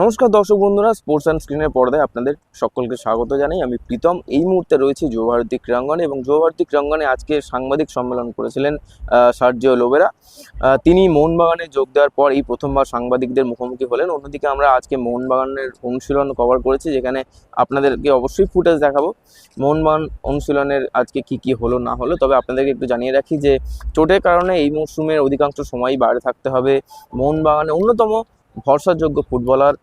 নমস্কার দর্শক বন্ধুরা স্পোর্টস অ্যান্ড স্ক্রিনের পর্দায় আপনাদের সকলকে স্বাগত জানাই। আমি প্রীতম। এই মুহূর্তে রয়েছে যুবভারতী ক্রীড়াঙ্গনে এবং যুবভারতী ক্রীড়াঙ্গনে আজকে সাংবাদিক সম্মেলন করেছিলেন সার্জিও লোবেরা। তিনি মোহনবাগানে যোগ দেওয়ার পর এই প্রথমবার সাংবাদিকদের মুখোমুখি হলেন। অন্যদিকে আমরা আজকে মোহনবাগানের অনুশীলন কভার করেছি, যেখানে আপনাদেরকে অবশ্যই ফুটেজ দেখাবো। মোহনবাগান অনুশীলনের আজকে কি কি হলো, না হলো, তবে আপনাদেরকে একটু জানিয়ে রাখি যে চোটের কারণে এই মরশুমের অধিকাংশ সময়ই বাইরে থাকতে হবে। মোহনবাগানে অন্যতম ভরসাযোগ্য ফুটবলার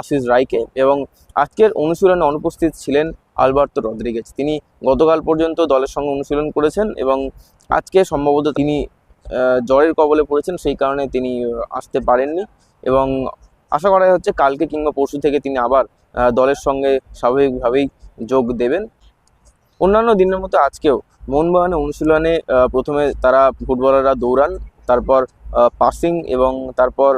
আশিস রায়কে এবং আজকের অনুশীলনে অনুপস্থিত ছিলেন আলবার্তো রদ্রিগেজ। তিনি গতকাল পর্যন্ত দলের সঙ্গে অনুশীলন করেছেন এবং আজকে সম্ভবত তিনি জ্বরের কবলে পড়েছেন, সেই কারণে তিনি আসতে পারেননি এবং আশা করা হচ্ছে কালকে কিংবা পরশু থেকে তিনি আবার দলের সঙ্গে স্বাভাবিকভাবেই যোগ দেবেন। অন্যান্য দিনের মতো আজকেও মোহনবাগানের অনুশীলনে প্রথমে তারা ফুটবলাররা দৌড়ান তারপর পাসিং এবং তারপর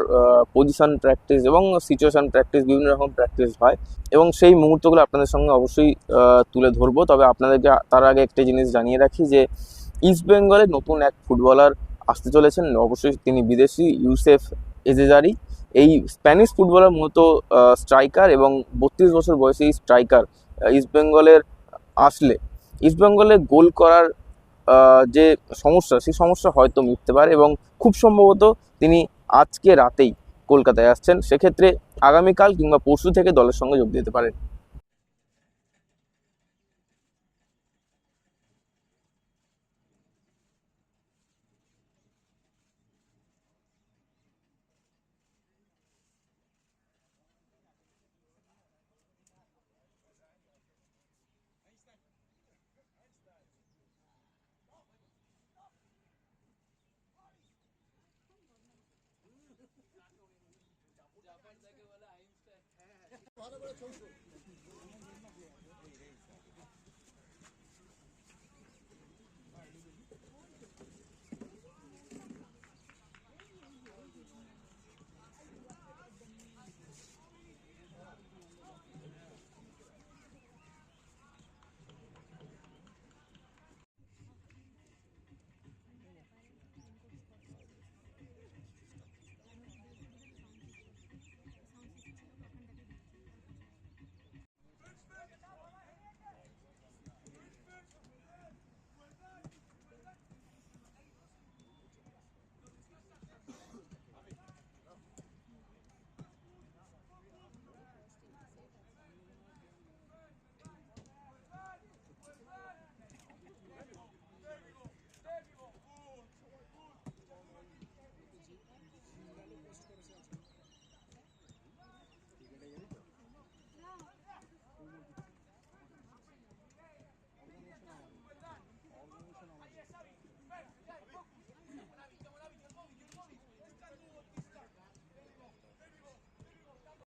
পজিশন প্র্যাকটিস এবং সিচুয়েশান প্র্যাকটিস বিভিন্ন রকম প্র্যাকটিস হয়। এবং সেই মুহূর্তগুলো আপনাদের সঙ্গে অবশ্যই তুলে ধরবো। তবে আপনাদেরকে তার আগে একটা জিনিস জানিয়ে রাখি যে ইস্ট বেঙ্গলের নতুন এক ফুটবলার আসতে চলেছেন। অবশ্যই তিনি বিদেশি ইউসেফ এজেজারি এই স্প্যানিশ ফুটবলার মূলত স্ট্রাইকার এবং বত্রিশ বছর বয়সী স্ট্রাইকার ইস্ট বেঙ্গলের আসলে। ইস্টবেঙ্গলে গোল করার যে সমস্যা, সেই সমস্যা হয়তো মিটতে পারে এবং খুব সম্ভবত তিনি আজকে রাতেই কলকাতায় আসছেন। সেক্ষেত্রে আগামীকাল কিংবা পরশু থেকে দলের সঙ্গে যোগ দিতে পারেন। bana böyle çalışıyor.